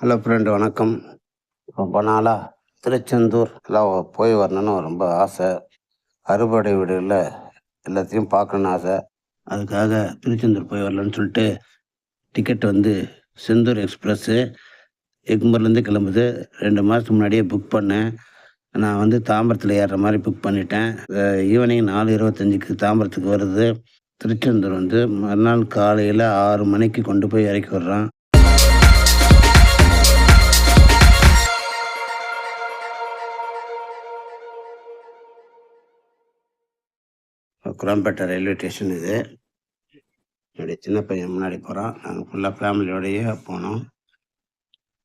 Hello friend வணக்கம். ரொம்ப நாளாக திருச்செந்தூர் எல்லாம் போய் வரணும்னு ரொம்ப ஆசை. அறுபடை வீடுகளில் எல்லாத்தையும் பார்க்கணுன்னு ஆசை. அதுக்காக திருச்செந்தூர் போய் வரலான்னு சொல்லிட்டு டிக்கெட் வந்து செந்தூர் எக்ஸ்பிரஸ்ஸு எக்மூர்லேருந்து கிளம்புது. ரெண்டு மாதத்துக்கு முன்னாடியே புக் பண்ணேன். நான் வந்து தாம்பரத்தில் ஏறுற மாதிரி புக் பண்ணிட்டேன். ஈவினிங் நாலு இருபத்தஞ்சுக்கு தாம்பரத்துக்கு வருது. திருச்செந்தூர் வந்து மறுநாள் காலையில் ஆறு மணிக்கு கொண்டு போய் இறக்கி விட்றான். குரம்பேட்டை ரயில்வே ஸ்டேஷன் இது. என்னுடைய சின்ன பையன் முன்னாடி போகிறான் நாங்கள் ஃபுல்லாக ஃபேமிலியோடையே போனோம்.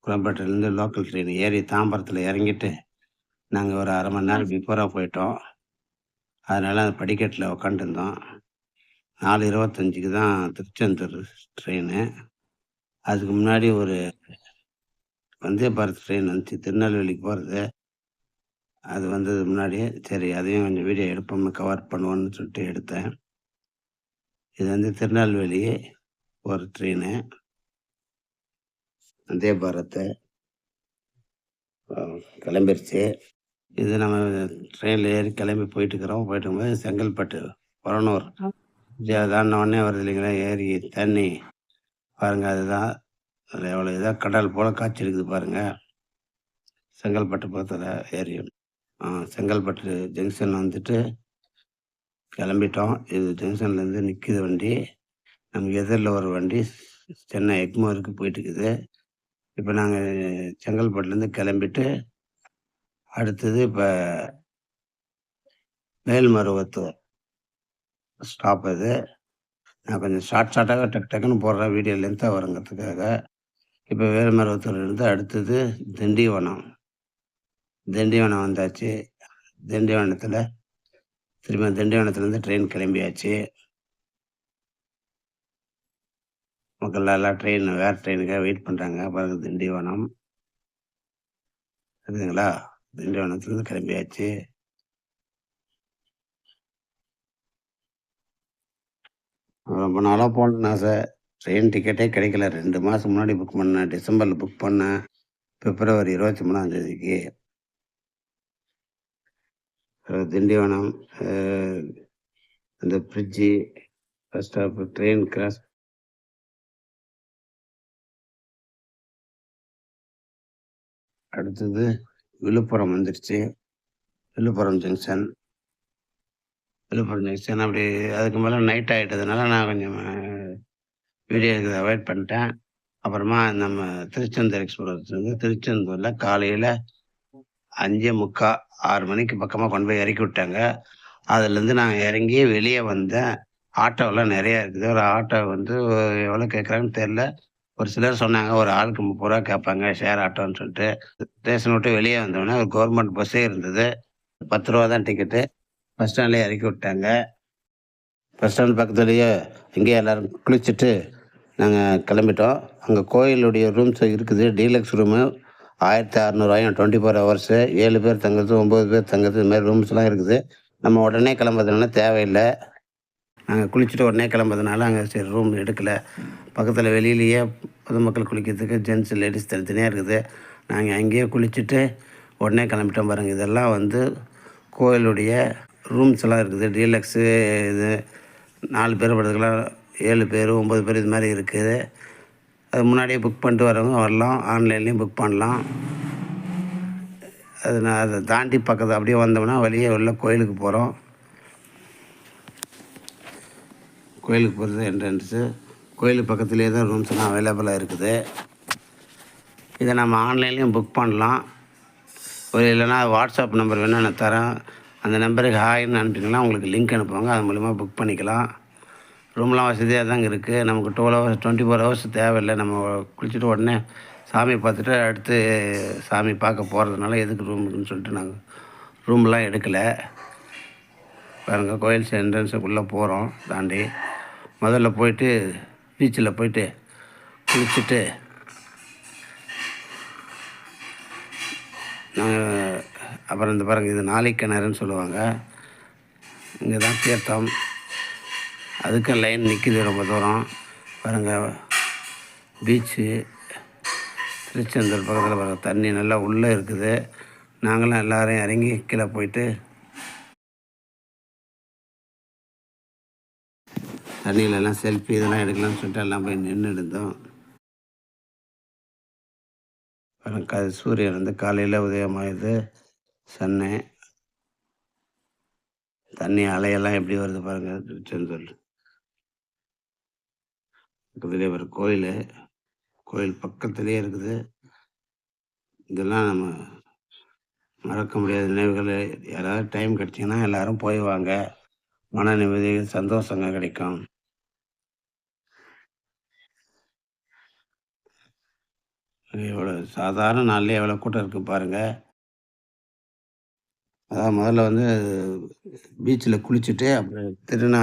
குரம்பேட்டையிலேருந்து லோக்கல் ட்ரெயின் ஏறி தாம்பரத்தில் இறங்கிட்டு நாங்கள் ஒரு அரை மணி நேரம் பிஃபோராக போயிட்டோம். அதனால் அந்த படிக்கட்டில் உக்காந்துருந்தோம். நாலு இருபத்தஞ்சுக்கு தான் திருச்செந்தூர் ட்ரெயின் அதுக்கு முன்னாடி ஒரு வந்தே பாரத் ட்ரெயின் வந்துச்சு. திருநெல்வேலிக்கு போகிறது அது வந்தது முன்னாடியே சரி அதையும் கொஞ்சம் வீடியோ எடுப்போம் கவர் பண்ணுவோன்னு சொல்லிட்டு எடுத்தேன். இது வந்து திருநெல்வேலி ஒரு ட்ரெயின் வந்தே பாரத் அஹ், கிளம்பிருச்சு. இது நம்ம ட்ரெயினில் ஏறி கிளம்பி போயிட்டு இருக்கிறோம். போயிட்டு இருக்கும்போது செங்கல்பட்டு புறநூர் அதான உடனே வருது இல்லைங்களா ஏரி தண்ணி. பாருங்கள் அதுதான். அதில் எவ்வளோ இதாக கடல் போல் காய்ச்சி இருக்குது பாருங்கள் செங்கல்பட்டு பக்கத்தில் ஏரி ஆ, செங்கல்பட்டு ஜங்ஷன் வந்துட்டு கிளம்பிட்டோம். இது ஜங்ஷன்லேருந்து நிற்கிது வண்டி. நமக்கு எதிரில் ஒரு வண்டி சென்னை எக்மோருக்கு போயிட்டு இருக்குது இப்போ நாங்கள் செங்கல்பட்டுலேருந்து கிளம்பிட்டு அடுத்தது இப்போ மேல்மருவத்தூர் ஸ்டாப் அது. நான் கொஞ்சம் ஷார்ட் ஷார்ட்டாக டக் டக்குன்னு போடுறேன். வீடியோ லென்த்தாக வருங்கிறதுக்காக. இப்போ வேல்மருவத்தூர்லேருந்து அடுத்தது திண்டிவனம். திண்டிவனம் வந்தாச்சு. திண்டிவனத்தில் திரும்ப திண்டிவனத்துலேருந்து ட்ரெயின் கிளம்பியாச்சு. மக்கள் எல்லாம் ட்ரெயின் வேறு ட்ரெயினுக்காக வெயிட் பண்ணுறாங்க பாருங்க திண்டிவனம். சரிங்களா? திண்டிவனத்துலேருந்து கிளம்பியாச்சு. ரொம்ப நாளாக போகணுன்னு ஆசை ட்ரெயின் டிக்கெட்டே கிடைக்கல. ரெண்டு மாதம் முன்னாடி புக் பண்ணேன். டிசம்பரில் புக் பண்ணேன். பிப்ரவரி இருபத்தி மூணாம் தேதிக்கு. திண்டிவனம் அந்த ஃப்ரிட்ஜி பஸ் ஸ்டாப் ட்ரெயின் கிராஸ் அடுத்தது விழுப்புரம் வந்துடுச்சு விழுப்புரம் ஜங்ஷன் விழுப்புரம் ஜங்ஷன் அப்படி அதுக்கு மேலே நைட் ஆகிட்டதுனால நான் கொஞ்சம் வீடியோ இதை அவாய்ட் பண்ணிட்டேன். அப்புறமா நம்ம திருச்செந்தூர் எக்ஸ்பிரஸ் வந்து திருச்செந்தூரில் காலையில் அஞ்சே முக்கா ஆறு மணிக்கு பக்கமாக கொண்டு போய் இறக்கி விட்டாங்க. அதுலேருந்து நான் இறங்கி வெளியே வந்தேன். ஆட்டோலாம் நிறையா இருக்குது. ஒரு ஆட்டோ வந்து எவ்வளோ கேட்குறாங்கன்னு தெரில ஒரு சிலர் சொன்னாங்க ஒரு ஆளுக்கு முப்பது ரூபா கேட்பாங்க ஷேர் ஆட்டோன்னு சொல்லிட்டு. ஸ்டேஷன் விட்டு வெளியே வந்தோடனே ஒரு கவர்மெண்ட் பஸ்ஸே இருந்தது. பத்து ரூபா தான் டிக்கெட்டு பஸ் ஸ்டாண்ட்லேயே இறக்கி விட்டாங்க. பஸ் ஸ்டாண்ட் பக்கத்துலேயே இங்கேயே எல்லோரும் குளிச்சுட்டு நாங்கள் கிளம்பிட்டோம். அங்கே கோயிலுடைய ரூம்ஸ் இருக்குது. டீலக்ஸ் ரூமு ஆயிரத்தி அறநூறுவாயும் டுவெண்ட்டி ஃபோர் ஹவர்ஸு ஏழு பேர் தங்குறது ஒம்பது பேர் தங்குறது இது மாதிரி ரூம்ஸ்லாம் இருக்குது. நம்ம உடனே கிளம்புறதுனால தேவையில்லை. நாங்கள் குளிச்சுட்டு உடனே கிளம்புறதுனால அங்கே சரி ரூம் எடுக்கலை. பக்கத்தில் வெளியிலேயே பொதுமக்கள் குளிக்கிறதுக்கு ஜென்ட்ஸ் லேடிஸ் தனித்தனியாக இருக்குது. நாங்கள் அங்கேயே குளிச்சுட்டு உடனே கிளம்பிட்டோம் பாருங்கள் இதெல்லாம் வந்து கோயிலுடைய ரூம்ஸ் எல்லாம் இருக்குது. டீலக்ஸு இது நாலு பேர் படுத்துக்கலாம். ஏழு பேர் ஒம்பது பேர் இது மாதிரி இருக்குது. அது முன்னாடியே புக் பண்ணிட்டு வரவங்க வரலாம். ஆன்லைன்லேயும் புக் பண்ணலாம். அது நான் அதை தாண்டி பக்கத்து அப்படியே வந்தோம்னா வழியே உள்ள கோயிலுக்கு போகிறோம் கோயிலுக்கு போகிறது என்ட்ரன்ஸு கோயிலுக்கு பக்கத்துலேயே தான் ரூம்ஸ்லாம் அவைலபிளாக இருக்குது. இதை நம்ம ஆன்லைன்லேயும் புக் பண்ணலாம். ஒரு இல்லைனா வாட்ஸ்அப் நம்பர் வேணால் நான் தரேன். அந்த நம்பருக்கு ஹாய்னு அனுப்பிங்கன்னா உங்களுக்கு லிங்க் அனுப்புவாங்க. அது மூலிமா புக் பண்ணிக்கலாம். ரூம்லாம் வசதியாக தாங்க இருக்குது நமக்கு twelve hours twenty four hours தேவையில்லை நம்ம குளிச்சுட்டு உடனே சாமி பார்த்துட்டு அடுத்து சாமி பார்க்க போகிறதுனால எதுக்கு ரூமுக்குன்னு சொல்லிட்டு நாங்கள் ரூம்லாம் எடுக்கலை. பாருங்கள் கோயில் என்ட்ரன்ஸுக்குள்ளே போகிறோம் தாண்டி. முதல்ல போயிட்டு பீச்சில் போயிட்டு குளிச்சுட்டு நாங்கள் அப்புறம் இந்த பாருங்கள் இது நாளைக்கிணறுன்னு சொல்லுவாங்க. இங்கே தான் தீர்த்தம். அதுக்கும் லைன் நிற்கிது ரொம்ப தூரம். பாருங்கள் பீச்சு திருச்செந்தூர் பக்கத்தில் பாருங்க தண்ணி நல்லா உள்ளே இருக்குது. நாங்களும் எல்லோரையும் இறங்கி கீழே போயிட்டு தண்ணியிலலாம் செல்ஃபி இதெல்லாம் எடுக்கலாம்னு சொல்லிட்டு எல்லாம் போய் நின்று இருந்தோம். க சூரியன் வந்து காலையில் உதயமாகுது சன்னை. தண்ணி அலையெல்லாம் எப்படி வருது பாருங்கள் திருச்செந்தூர் பக்கத்துலேயே ஒரு கோயில். கோயில் பக்கத்துலேயே இருக்குது. இதெல்லாம் நம்ம மறக்க முடியாத நினைவுகள். யாராவது டைம் கிடச்சிங்கன்னா எல்லாரும் போய் வாங்க. மன நிம்மதி சந்தோஷங்க கிடைக்கும். இவ்வளோ சாதாரண நாள்லேயே எவ்வளோ கூட்டம் இருக்குது பாருங்கள் அதான் முதல்ல வந்து பீச்சில் குளிச்சுட்டு அப்புறம் திருநா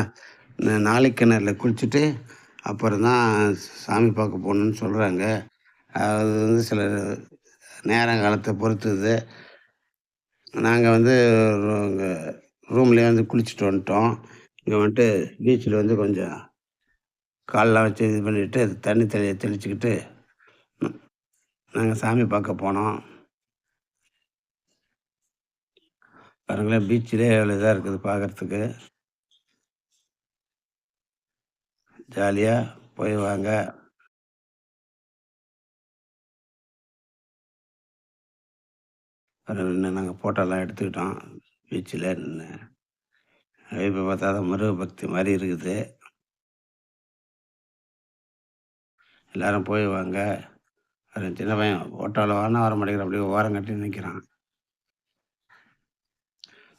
நாளைக்கிணறில் குளிச்சுட்டு அப்புறம் தான் சாமி பார்க்க போகணுன்னு சொல்கிறாங்க அது வந்து சில நேரங்காலத்தை பொறுத்துது. நாங்கள் வந்து ரூம்லேயே வந்து குளிச்சுட்டு வந்துட்டோம். இங்கே வந்துட்டு பீச்சில் வந்து கொஞ்சம் காலெலாம் வச்சு இது பண்ணிவிட்டு தண்ணி தெளி தெளிச்சுக்கிட்டு நாங்கள் சாமி பார்க்க போனோம். பாருங்களேன் பீச்சிலே எவ்வளோ இதாக இருக்குது பார்க்குறதுக்கு ஜாலியாக போய் வாங்க இன்னும் நாங்கள் ஃபோட்டோலாம் எடுத்துக்கிட்டோம். பீச்சில் இப்போ பார்த்தா தான் முருக பக்தி மாதிரி இருக்குது. எல்லோரும் போய் வாங்க சின்ன பையன் ஃபோட்டோவில் வானா வர மாட்டேங்கிற அப்படியே ஓரம் கட்டி நிற்கிறான்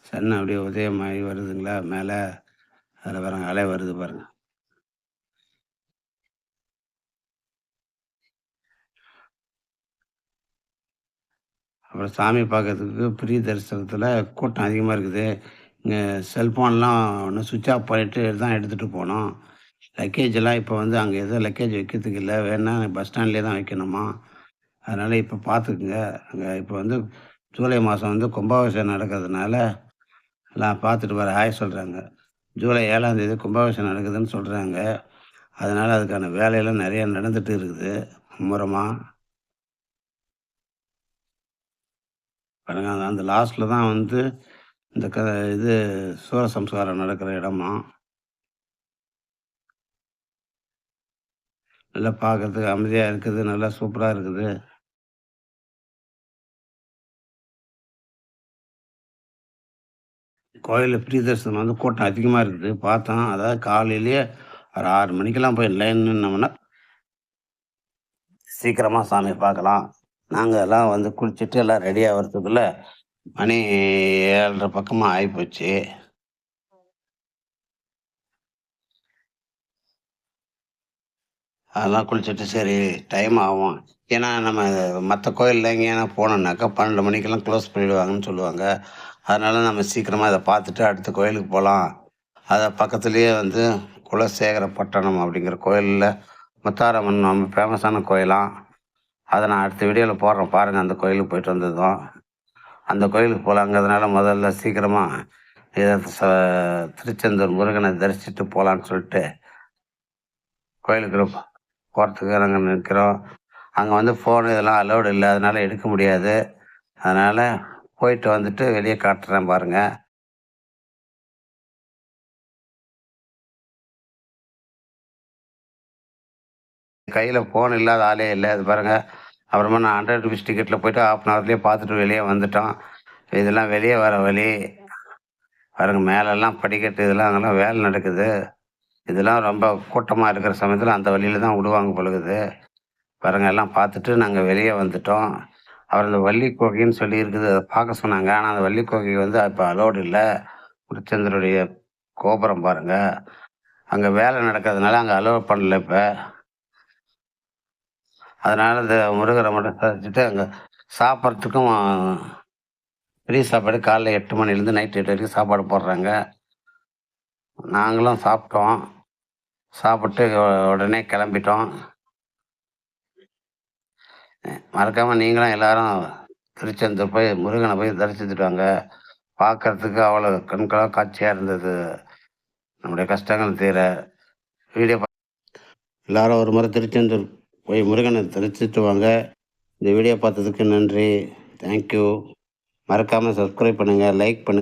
சன் அப்படியே உதயமாகி வருதுங்களா? மேலே. அதில் பாருங்கள் அலை வருது பாருங்கள் அப்புறம் சாமி பார்க்கறதுக்கு பிரிய தரிசனத்தில் கூட்டம் அதிகமாக இருக்குது. இங்கே செல்ஃபோன்லாம் ஒன்று சுவிட்ச் ஆஃப் பண்ணிவிட்டு தான் எடுத்துகிட்டு போனோம். லக்கேஜெல்லாம் இப்போ வந்து அங்கே எதுவும் லக்கேஜ் வைக்கிறதுக்கு இல்லை. வேணால் பஸ் ஸ்டாண்ட்லேயே தான் வைக்கணுமா? அதனால் இப்போ பார்த்துக்குங்க. அங்கே இப்போ வந்து ஜூலை மாதம் வந்து கும்பாபிஷேகம் நடக்கிறதுனால எல்லாம் பார்த்துட்டு வர ஆய சொல்கிறாங்க ஜூலை ஏழாந்தேதி கும்பாபிஷேகம் நடக்குதுன்னு சொல்கிறாங்க அதனால் அதுக்கான வேலையெல்லாம் நிறையா நடந்துகிட்டு இருக்குது. மும்முரமாக பாருங்க அந்த லாஸ்ட்டில் தான் வந்து இந்த க இது சூரசம்ஸ்காரம் நடக்கிற இடமா? நல்லா பார்க்கறதுக்கு அமைதியாக இருக்குது நல்லா சூப்பராக இருக்குது. கோயிலில் ஃப்ரீ தரிசனம் வந்து கூட்டம் அதிகமாக இருக்குது. பார்த்தோம் அதாவது காலையிலேயே ஒரு ஆறு மணிக்கெல்லாம் போய் லைன் நின்னோம்னா சீக்கிரமாக சாமி பார்க்கலாம். நாங்கள் எல்லாம் வந்து குளிச்சுட்டு எல்லாம் ரெடி ஆகிறதுக்குள்ள மணி ஏழரை பக்கமாக ஆகிப்போச்சு அதெல்லாம் குளிச்சுட்டு சரி டைம் ஆகும். ஏன்னா நம்ம மற்ற கோயிலில் எங்கேயானா போனோம்னாக்கா பன்னெண்டு மணிக்கெல்லாம் க்ளோஸ் பண்ணிவிடுவாங்கன்னு சொல்லுவாங்க. அதனால் நம்ம சீக்கிரமாக இதை பார்த்துட்டு அடுத்த கோயிலுக்கு போகலாம் அதை பக்கத்துலேயே வந்து குலசேகர பட்டணம் அப்படிங்கிற கோயிலில் முத்தாரம்மன் நம்ம ஃபேமஸான கோயிலாம் அதை நான் அடுத்த வீடியோவில் போடுறேன். பாருங்கள் அந்த கோயிலுக்கு போயிட்டு வந்ததும். அந்த கோயிலுக்கு போகலாங்கிறதுனால முதல்ல சீக்கிரமாக இதை ச திருச்செந்தூர் முருகனை தரிசிட்டு போகலான்னு சொல்லிட்டு கோயிலுக்கு போகிறதுக்கு நாங்கள் நிற்கிறோம். அங்கே வந்து ஃபோன் இதெல்லாம் அலோடு இல்லை அதனால் எடுக்க முடியாது. அதனால் போயிட்டு வந்துட்டு வெளியே காட்டுறேன் பாருங்கள் கையில் ஃபோன் இல்லாத ஆளே இல்லை. அது பாருங்கள் அப்புறமா நான் ஹண்ட்ரட் ருபீஸ் டிக்கெட்டில் போயிட்டு ஆஃப் அன் ஹவர்லேயே பார்த்துட்டு வெளியே வந்துட்டோம். இதெல்லாம் வெளியே வர வழி. பாருங்கள் மேலெல்லாம் படிக்கட்டு இதெல்லாம் அங்கெல்லாம் வேலை நடக்குது. இதெல்லாம் ரொம்ப கூட்டமாக இருக்கிற சமயத்தில் அந்த வழியில் தான் விடுவாங்க பழகுது பாருங்கள் எல்லாம் பார்த்துட்டு நாங்கள் வெளியே வந்துட்டோம். அவர் அந்த வள்ளி கோகைன்னு சொல்லி இருக்குது அதை பார்க்க சொன்னாங்க. ஆனால் அந்த வள்ளி கோகை வந்து இப்போ அலோடு இல்லை. முருச்சந்திரனுடைய கோபுரம் பாருங்கள் அங்கே வேலை நடக்கிறதுனால அங்கே அலோட் பண்ணல இப்போ. அதனால் இந்த முருகரை மட்டும் சதிச்சுட்டு அங்கே சாப்பிட்றதுக்கும் பெரிய சாப்பாடு காலைல எட்டு மணிலேருந்து நைட் எட்டு வரைக்கும் சாப்பாடு போடுறாங்க. நாங்களும் சாப்பிட்டோம். சாப்பிட்டு உடனே கிளம்பிட்டோம். மறக்காமல் நீங்களும் எல்லாரும் திருச்செந்தூர் போய் முருகனை போய் தரிசித்துட்டு வாங்க. பார்க்கறதுக்கு அவ்வளோ கண்களாக காட்சியாக இருந்தது. நம்முடைய கஷ்டங்கள் தீர. வீடியோ எல்லாரும் ஒரு முறை திருச்செந்தூர் போய் முருகனை தரிசித்து வாங்க. இந்த வீடியோ பார்த்ததுக்கு நன்றி. தேங்க்யூ மறக்காமல் சப்ஸ்கிரைப் பண்ணுங்கள் லைக் பண்ணுங்கள்